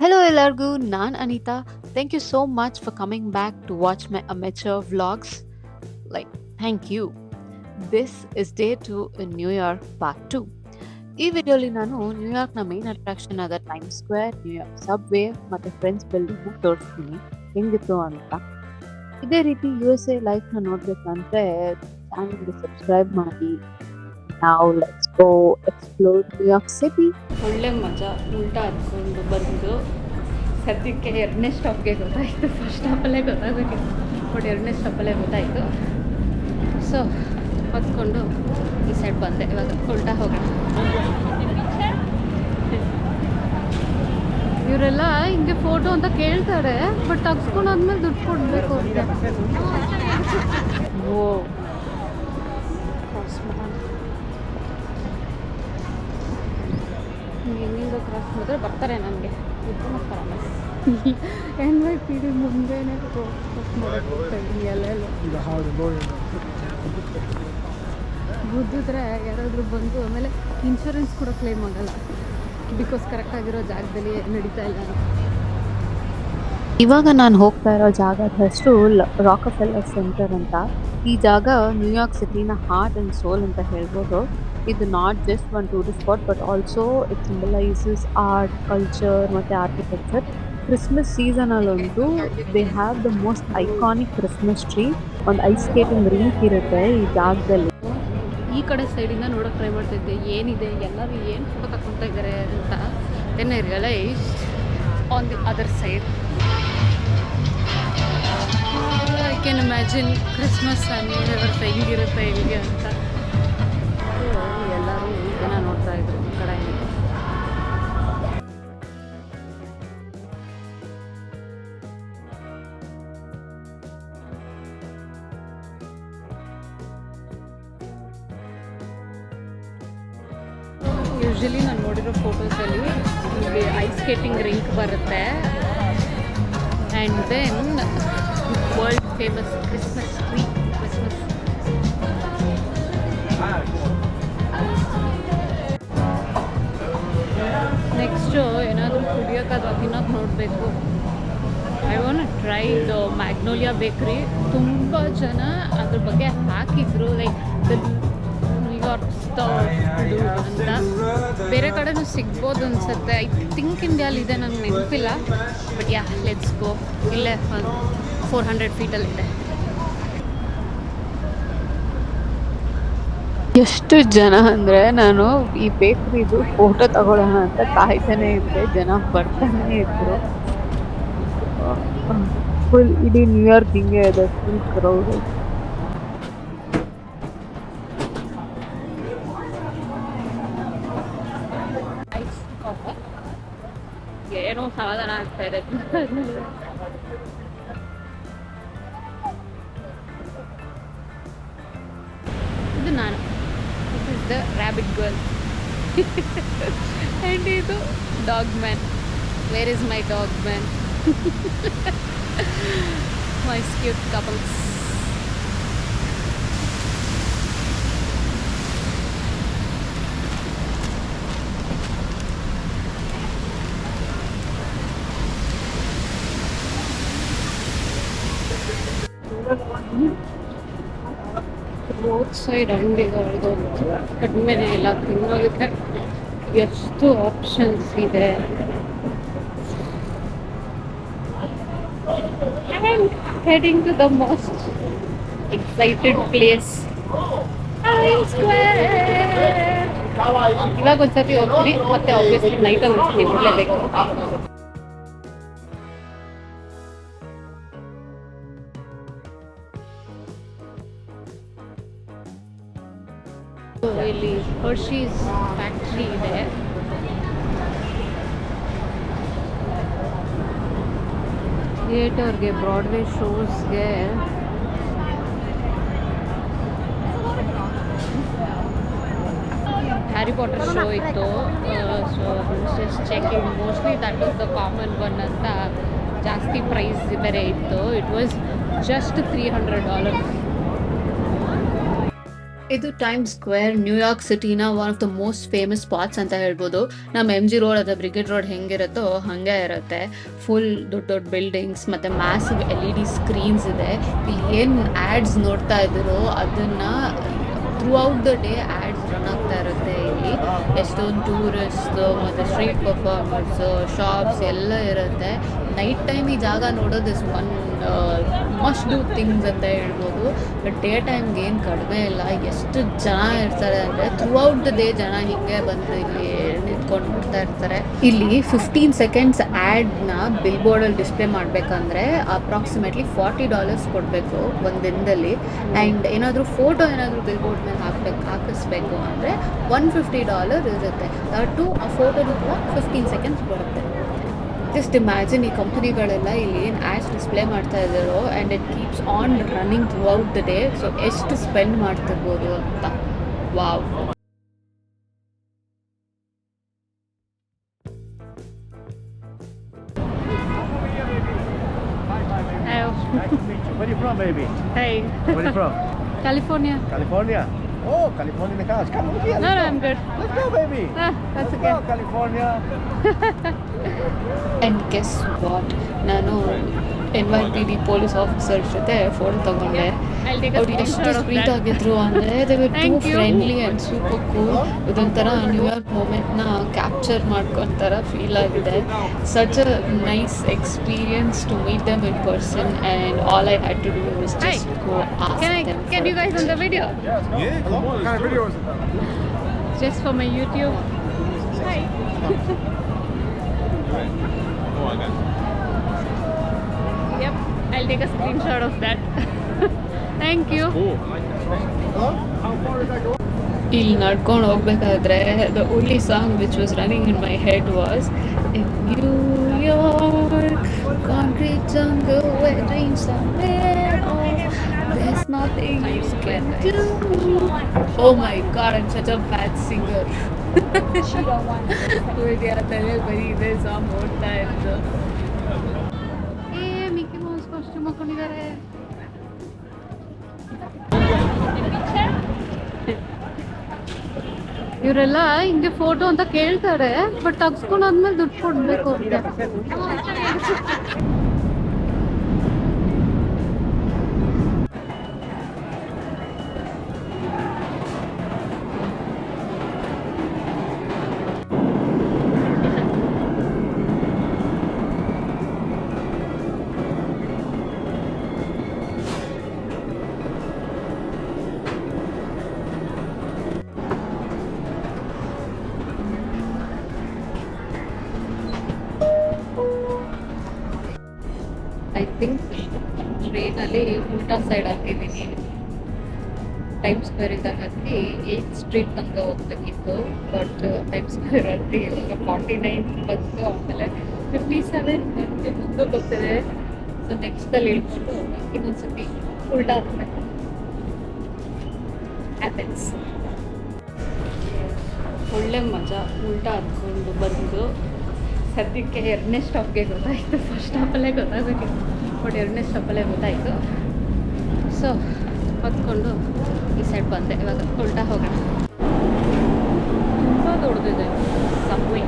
Hello ಎಲ್ಲರಿಗೂ ನಾನು Anita thank you so much for coming back to watch my amateur vlogs like thank you this is day two in New York part two ಈ ವಿಡಿಯೋಲಿ ನಾನು ನ್ಯೂಯಾರ್ಕ್ನ main attraction ಆದ time square New York subway ಮತ್ತು friends building ತೋರಿಸ್ತೀನಿ. ಹೆಂಗಿತ್ತು ಅಂತ. ಇದೇ ರೀತಿ ಯು ಎಸ್ ಎ ಲೈಫ್ನ ನೋಡಬೇಕಂದ್ರೆ, ಚಾನಲ್ಗೆ ಸಬ್ಸ್ಕ್ರೈಬ್ ಮಾಡಿ. ನಾವು let's go explore New York city ಒಳ್ಳೆ ಮಜಾ ಉಲ್ಟಾ ಹತ್ಕೊಂಡು ಬಂದು ಸದ್ಯಕ್ಕೆ ಎರಡನೇ ಸ್ಟಾಪ್ಗೆ ಗೊತ್ತಾಯಿತು. ಫಸ್ಟ್ ಸ್ಟಾಪಲ್ಲೇ ಗೊತ್ತಾಗಬೇಕಿತ್ತು ಬಟ್ ಎರಡನೇ ಸ್ಟಾಪಲ್ಲೇ ಗೊತ್ತಾಯಿತು. ಸೊ ಹೊತ್ಕೊಂಡು ಈ ಸೈಡ್ ಬಂದೆ. ಇವಾಗ ಉಲ್ಟಾ ಹೋಗೋಣ. ಇವರೆಲ್ಲ ಹಿಂಗೆ ಫೋಟೋ ಅಂತ ಕೇಳ್ತಾರೆ ಬಟ್ ತಗ್ಸ್ಕೊಂಡಾದ್ಮೇಲೆ ದುಡ್ಡು ಕೊಡಬೇಕು ಅಂತ ಓ ಹೆಂಗಿಂದ ಕ್ರಾಸ್ ಮಾಡಿದ್ರೆ ಬರ್ತಾರೆ ನನಗೆ. ಎನ್ ವೈ ಪಿ ಡಿ ಮುಂದೆನೇ ಕ್ರಾಸ್ ಮಾಡೋದು ಎಲ್ಲೆಲ್ಲ lawyer ಗುದ್ದಿದ್ರೆ ಯಾರಾದರೂ ಬಂದು ಆಮೇಲೆ ಇನ್ಶೂರೆನ್ಸ್ ಕೂಡ ಕ್ಲೇಮ್ ಆಗಲ್ಲ. ಬಿಕಾಸ್ ಕರೆಕ್ಟಾಗಿರೋ ಜಾಗದಲ್ಲಿ ನಡೀತಾ ಇಲ್ಲ. ಇವಾಗ ನಾನು ಹೋಗ್ತಾ ಇರೋ ಜಾಗದ ಹೆಸರು ರಾಕಫೆಲ್ಲರ್ ಸೆಂಟರ್ ಅಂತ. ಈ ಜಾಗ ನ್ಯೂಯಾರ್ಕ್ ಸಿಟಿನ ಹಾರ್ಟ್ ಆ್ಯಂಡ್ ಸೋಲ್ ಅಂತ ಹೇಳ್ಬೋದು. ಇದು not just one tourist spot but also it symbolises art culture ಮತ್ತು architecture Christmas ಸೀಸನಲ್ಲೊಂದು they have the most iconic Christmas tree ಒಂದು ಐಸ್ ಸ್ಕೇಟಿಂಗ್ ರಿಂಕ್ ಇರುತ್ತೆ ಈ ಜಾಗದಲ್ಲಿ. ಈ ಕಡೆ ಸೈಡಿಂದ ನೋಡೋಕೆ ಟ್ರೈ ಮಾಡ್ತಿದ್ದೆ. ಏನಿದೆ? ಎಲ್ಲರೂ ಏನು ಫೋಟೋ ತಗೊತಾ ಇದ್ದಾರೆ ಅಂತ then I realise on the other side I can imagine Christmas year ಹೆಂಗಿರುತ್ತೆ ಹೆಂಗೆ ಅಂತ. ಯೂಶ್ವಲಿ ನಾನು ನೋಡಿರೋ ಫೋಟೋಸಲ್ಲಿ ಇಲ್ಲಿ ಐಸ್ ಸ್ಕೇಟಿಂಗ್ ರಿಂಕ್ ಬರುತ್ತೆ. And then world famous Christmas tree Christmas next ಏನಾದರೂ ಕುಡಿಯೋಕೆ ಅಥವಾ ತಿನ್ನೋಕೆ ನೋಡಬೇಕು. I want try the Magnolia Bakery ತುಂಬ ಜನ ಅದ್ರ ಬಗ್ಗೆ ಹಾಕಿದ್ರು ಲೈಕ್ ಸ್ಟಾರ್ಡು ಅಂತ. ಬೇರೆ ಕಡೆನೂ ಸಿಗ್ಬೋದು ಅನ್ಸುತ್ತೆ. ಐ ಥಿಂಕ್ ಇಂಡಿಯಾಲಿದೆ ನನಗೆ ನೆನಪಿಲ್ಲ. ಬಟ್ ಯಾ ಲೆಟ್ಸ್ ಗೋ ಇಲ್ಲೇ ಫೋರ್ ಹಂಡ್ರೆಡ್ ಫೀಟಲ್ಲಿದೆ ಎಷ್ಟು ಜನ ಅಂದರೆ ನಾನು ಈ ಬೇಕ್ರಿದು ಫೋಟೋ ತಗೊಳ್ಳೋಣ ಅಂತ ಕಾಯ್ತಾನೆ ಇದ್ದೆ. ಜನ ಬರ್ತಾನೆ ಇದ್ರು. ಫುಲ್ ಇಡೀ ನ್ಯೂಯಾರ್ಕ್ ಹಿಂಗೆ ಇದೆ. ಫುಲ್ ಕ್ರೌಡ್ ಸಮಾಧಾನ ಆಗ್ತಾ ಇದೆ ಇದು ನಾನು. This is the rabbit girl and ಇದು dog man where is my dog man my cute couples road side ಅಂಗಡಿಗಳು ಕಡಿಮೆನೇ ಇಲ್ಲ ತಿನ್ನೋದಕ್ಕೆ ಎಷ್ಟು ಆಪ್ಷನ್ಸ್ ಇದೆ heading most excited place. Times Square. ಇವಾಗ ಒಂದ್ಸತಿ ಹೋಗ್ತೀನಿ ಮತ್ತೆ ಆಬ್ವಿಯಸ್ಲಿ ನೈಟ್ ಒಂದ್ಸತಿ ಹೋಗ್ಲೇಬೇಕು So, ಇಲ್ಲಿ ಹರ್ಷೀಸ್ ಫ್ಯಾಕ್ಟ್ರಿ ಇದೆ. ಥಿಯೇಟರ್ಗೆ ಬ್ರಾಡ್ವೇ ಶೋಸ್ಗೆ ಹ್ಯಾರಿ ಪಾಟರ್ ಶೋ ಇತ್ತು. So just checking mostly that is the common one ಅಂತ ಜಾಸ್ತಿ ಪ್ರೈಸ್ ಬೇರೆ ಇತ್ತು. It was just three hundred dollars ಇದು Time square New York ಸಿಟಿನ one of the most famous spots ಅಂತ ಹೇಳ್ಬೋದು. ನಮ್ಮ ಎಂ ಜಿ ರೋಡ್ ಅಥವಾ ಬ್ರಿಗೇಡ್ ರೋಡ್ ಹೆಂಗಿರುತ್ತೋ ಹಾಗೆ ಇರುತ್ತೆ. ಫುಲ್ ದೊಡ್ಡ ದೊಡ್ಡ ಬಿಲ್ಡಿಂಗ್ಸ್ ಮತ್ತು massive L E D screens ಇದೆ. ಏನು ಆ್ಯಡ್ಸ್ ನೋಡ್ತಾ ಇದ್ದೀರೋ ಅದನ್ನು through out the day ads run ಆಗ್ತಾ ಇರುತ್ತೆ ಇಲ್ಲಿ. ಎಷ್ಟೊಂದು ಟೂರಿಸ್ಟ್ ಮತ್ತು ಸ್ಟ್ರೀಟ್ ಪರ್ಫಾರ್ಮರ್ಸ್ ಶಾಪ್ಸ್ ಎಲ್ಲ ಇರುತ್ತೆ. ನೈಟ್ ಟೈಮ್ ಈ ಜಾಗ ನೋಡೋದು is one must do things ಅಂತ ಹೇಳ್ಬೋದು. ಬಟ್ ಡೇ ಟೈಮ್ಗೆ ಏನು ಕಡಿಮೆ ಇಲ್ಲ. ಎಷ್ಟು ಜನ ಇರ್ತಾರೆ ಅಂದರೆ ಥ್ರೂ ಔಟ್ ದ ಡೇ ಜನ ಹೀಗೆ ಬಂದು ಇಲ್ಲಿ ನಿಂತ್ಕೊಂಡು ನೋಡ್ತಾ ಇರ್ತಾರೆ. ಇಲ್ಲಿ ಫಿಫ್ಟೀನ್ ಸೆಕೆಂಡ್ಸ್ ಆ್ಯಡ್ನ ಬಿಲ್ ಬೋರ್ಡಲ್ಲಿ ಡಿಸ್ಪ್ಲೇ ಮಾಡಬೇಕಂದ್ರೆ ಅಪ್ರಾಕ್ಸಿಮೇಟ್ಲಿ ಫಾರ್ಟಿ ಡಾಲರ್ಸ್ ಕೊಡಬೇಕು ಒಂದು ದಿನದಲ್ಲಿ. ಆ್ಯಂಡ್ ಏನಾದರೂ ಫೋಟೋ ಏನಾದರೂ ಬಿಲ್ ಬೋರ್ಡ್ ಮೇಲೆ ಹಾಕ್ಬೇಕು, ಹಾಕಿಸ್ಬೇಕು ಅಂದರೆ ಒನ್ ಫಿಫ್ಟಿ ಡಾಲರ್ ಇರುತ್ತೆ. ಟು ಆ ಫೋಟೋದು ಕೂಡ ಫಿಫ್ಟೀನ್ ಸೆಕೆಂಡ್ಸ್ ಬರುತ್ತೆ. ಜಸ್ಟ್ ಇಮ್ಯಾಜಿನ್ ಈ ಕಂಪ್ನಿಗಳೆಲ್ಲ ಇಲ್ಲಿ ಏನು ಆ್ಯಡ್ಸ್ ಡಿಸ್ಪ್ಲೇ ಮಾಡ್ತಾ ಇದ್ದಾರೋ and it keeps on running throughout the day so ಎಷ್ಟು ಸ್ಪೆಂಡ್ ಮಾಡ್ತಿರ್ಬೋದು ಅಂತ wow Nice to meet you. Where are you from, baby? Hey, Where are you from? California. California. Oh, California in the house. Come on here. No, no, I'm good. Let's go, baby. Ah, that's Let's okay. go, California. And guess what ನಾನು N Y P D police officer ಜೊತೆ photo ತಗೊಂಡೆ I'll take a ಅವ್ರು ಎಷ್ಟು sweet. ಆಗಿದ್ರು ಅಂದರೆ they were too. Friendly and super cool ಇದೊಂಥರ New York ಮೂಮೆಂಟ್ನ capture ಮಾಡ್ಕೊತಾರ ಫೀಲ್ ಆಗಿದೆ such a nice experience to meet them in person and all I had to do is. Just go Can I? Can you guys on the video? Yeah, come kind of video is it? Just for my YouTube. Hi. Yep. I'll take a screenshot of that. I go? ಇಲ್ಲಿ ನಡ್ಕೊಂಡು ಹೋಗ್ಬೇಕಾದ್ರೆ the only song which was running in my head was New York concrete jungle where dreams are made of there's nothing you can do oh my god I'm such a bad singer Vidya ತಲೆ ಬರೀ ಇದೆ song ಓಡ್ತಾ ಇತ್ತು ಇವರೆಲ್ಲ ಹಿಂಗೆ photo ಅಂತ ಕೇಳ್ತಾರೆ but ತೆಗ್ಸ್ಕೊಂಡಾದ್ಮೇಲೆ ದುಡ್ಡು ಕೊಡ್ಬೇಕು ಅಂತ ಉಲ್ಟಾ ಸೈಡ್ ಹಾಕಿದ್ದೀನಿ ಟೈಮ್ ಸ್ಕ್ವೇರಿಂದ ಹತ್ತಿ ಏಟ್ ಸ್ಟ್ರೀಟ್ ತನಕ ಹೋಗ್ಬೇಕಿತ್ತು. ಬಟ್ ಟೈಮ್ ಸ್ಕ್ವೇರ್ ಹತ್ತಿ ಇವಾಗ ಫಾರ್ಟಿ ನೈನ್ ಬಂತು. ಆಮೇಲೆ ಫಿಫ್ಟಿ ಸೆವೆನ್ ಮುಂದೆ ಬರ್ತಿದೆ. ಸೊ ನೆಕ್ಸ್ಟಲ್ಲಿ ಇಳ್ಕೊಂಡು ಇನ್ನೊಂದ್ಸತಿ ಉಲ್ಟಾ ಹಾಕ್ಬೇಕು ಹ್ಯಾಪನ್ಸ್ ಒಳ್ಳೆ ಮಜಾ. ಉಲ್ಟಾ ಹತ್ಕೊಂಡು ಬಂದು ಸದ್ಯಕ್ಕೆ ಎರಡನೇ ಸ್ಟಾಪ್ಗೆ ಗೊತ್ತಾಯಿತು. ಫಸ್ಟ್ ಸ್ಟಾಪಲ್ಲೇ ಗೊತ್ತಾಗಬೇಕಿತ್ತು. ಬಟ್ ಎರಡನೇ ಸ್ಟಾಪಲ್ಲೇ ಗೊತ್ತಾಯಿತು. ಸೊ ಹೊತ್ಕೊಂಡು ಈ ಸೈಡ್ ಬಂದೆ. ಇವಾಗ ಉಲ್ಟಾ ಹೋಗೋಣ. ತುಂಬ ದೊಡ್ಡದಿದೆ subway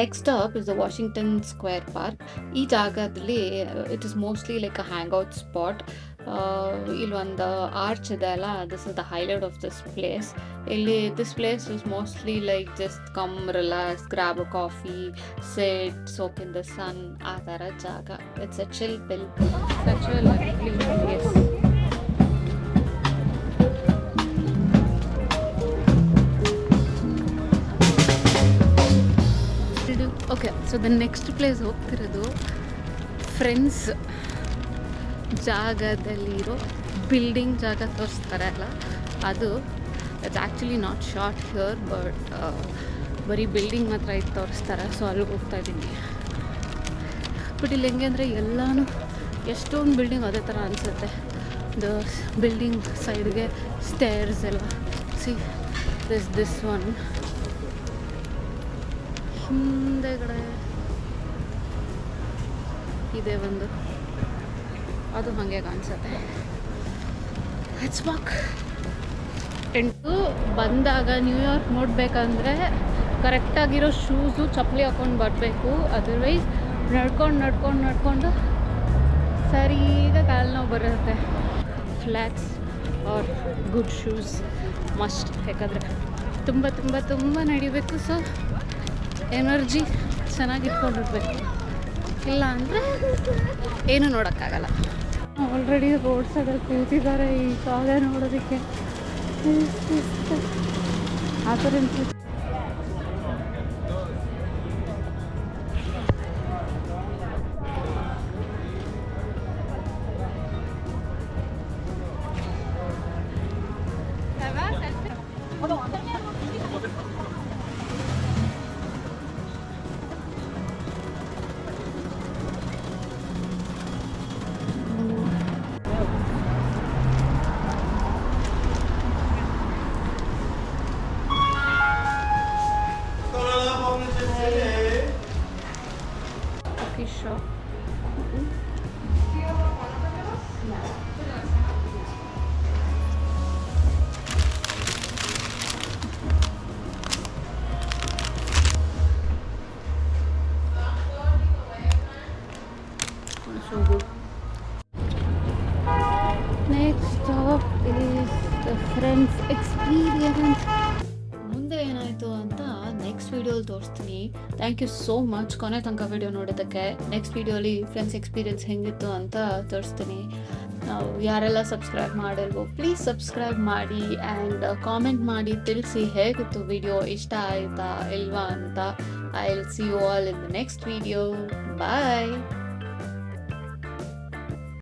next up is the Washington Square Park ಈ ಜಾಗದಲ್ಲಿ it is mostly like a hang out spot ಇಲ್ಲಿ ಒಂದು ಆರ್ಚ್ ಇದೆ ಅಲ್ಲ this is the highlight of this place ಇಲ್ಲಿ this place is mostly like just come relax grab coffee sit soak in the sun ಆ ಥರ ಜಾಗ. It's a chill pill such the next place ಹೋಗ್ತಿರೋದು friends ಜಾಗದಲ್ಲಿರೋ building ಜಾಗ ತೋರಿಸ್ತಾರೆ ಅಲ್ಲ? ಅದು it's actually not shot here but ಬರೀ building ಮಾತ್ರ ಇದು ತೋರಿಸ್ತಾರೆ. ಸೊ ಅಲ್ಲಿಗೆ ಹೋಗ್ತಾ ಇದ್ದೀನಿ. ಬಟ್ ಇಲ್ಲಿ ಹೆಂಗೆ ಅಂದರೆ ಎಲ್ಲನೂ ಎಷ್ಟೊಂದು ಬಿಲ್ಡಿಂಗ್ ಅದೇ ಥರ ಅನಿಸುತ್ತೆ. ದ ಬಿಲ್ಡಿಂಗ್ ಸೈಡ್ಗೆ ಸ್ಟೇರ್ಸ್ ಎಲ್ಲ. ಸಿ ದಿಸ್ ದಿಸ್ ಒನ್ ಹಿಂದೆಗಡೆ ಇದೆ ಒಂದು. ಅದು ಹಾಗೆ ಕಾಣಿಸುತ್ತೆ. ಇಟ್ಸ್ ವಾಕ್ ಟೆಂಟು ಬಂದಾಗ ನ್ಯೂಯಾರ್ಕ್ ನೋಡಬೇಕಂದ್ರೆ ಕರೆಕ್ಟಾಗಿರೋ ಶೂಸು ಚಪ್ಪಲಿ ಹಾಕ್ಕೊಂಡು ಬರಬೇಕು. ಅದರ್ವೈಸ್ ನಡ್ಕೊಂಡು ನಡ್ಕೊಂಡು ನಡ್ಕೊಂಡು ಸರೀಗ ಕಾಲು ನೋವು ಬರುತ್ತೆ. Flats are good shoes must ಯಾಕಂದರೆ ತುಂಬ ತುಂಬ ತುಂಬ ನಡಿಬೇಕು. ಸೊ ಎನರ್ಜಿ ಚೆನ್ನಾಗಿ ಇಟ್ಕೊಂಡಿರ್ಬೇಕು ಇಲ್ಲ ಅಂದರೆ ಏನೂ ನೋಡೋಕ್ಕಾಗಲ್ಲ. ಆಲ್ರೆಡಿ ರೋಡ್ ಸೈಡಲ್ಲಿ ಕೂತಿದ್ದಾರೆ ಈ ಜಾಗ ನೋಡೋದಕ್ಕೆ. ಆ ಥರ ಏನಾಯಿತು ಅಂತ ನೆಕ್ಸ್ಟ್ ವೀಡಿಯೋಲಿ ತೋರಿಸ್ತೀನಿ. ಥ್ಯಾಂಕ್ ಯು ಸೋ ಮಚ್ ಕೊನೆ ತನಕ ವಿಡಿಯೋ ನೋಡೋದಕ್ಕೆ ನೆಕ್ಸ್ಟ್ ವೀಡಿಯೋಲಿ ಫ್ರೆಂಡ್ಸ್ ಎಕ್ಸ್ಪೀರಿಯನ್ಸ್ ಹೆಂಗಿತ್ತು ಅಂತ ತೋರಿಸ್ತೀನಿ. ಯಾರೆಲ್ಲ ಸಬ್ಸ್ಕ್ರೈಬ್ ಮಾಡಿಲ್ವೋ ಪ್ಲೀಸ್ ಸಬ್ಸ್ಕ್ರೈಬ್ ಮಾಡಿ ಆ್ಯಂಡ್ ಕಾಮೆಂಟ್ ಮಾಡಿ ತಿಳಿಸಿ ಹೇಗಿತ್ತು ವಿಡಿಯೋ ಇಷ್ಟ ಆಯಿತಾ, ಇಲ್ವಾ ಅಂತ. I will see you all in the next video bye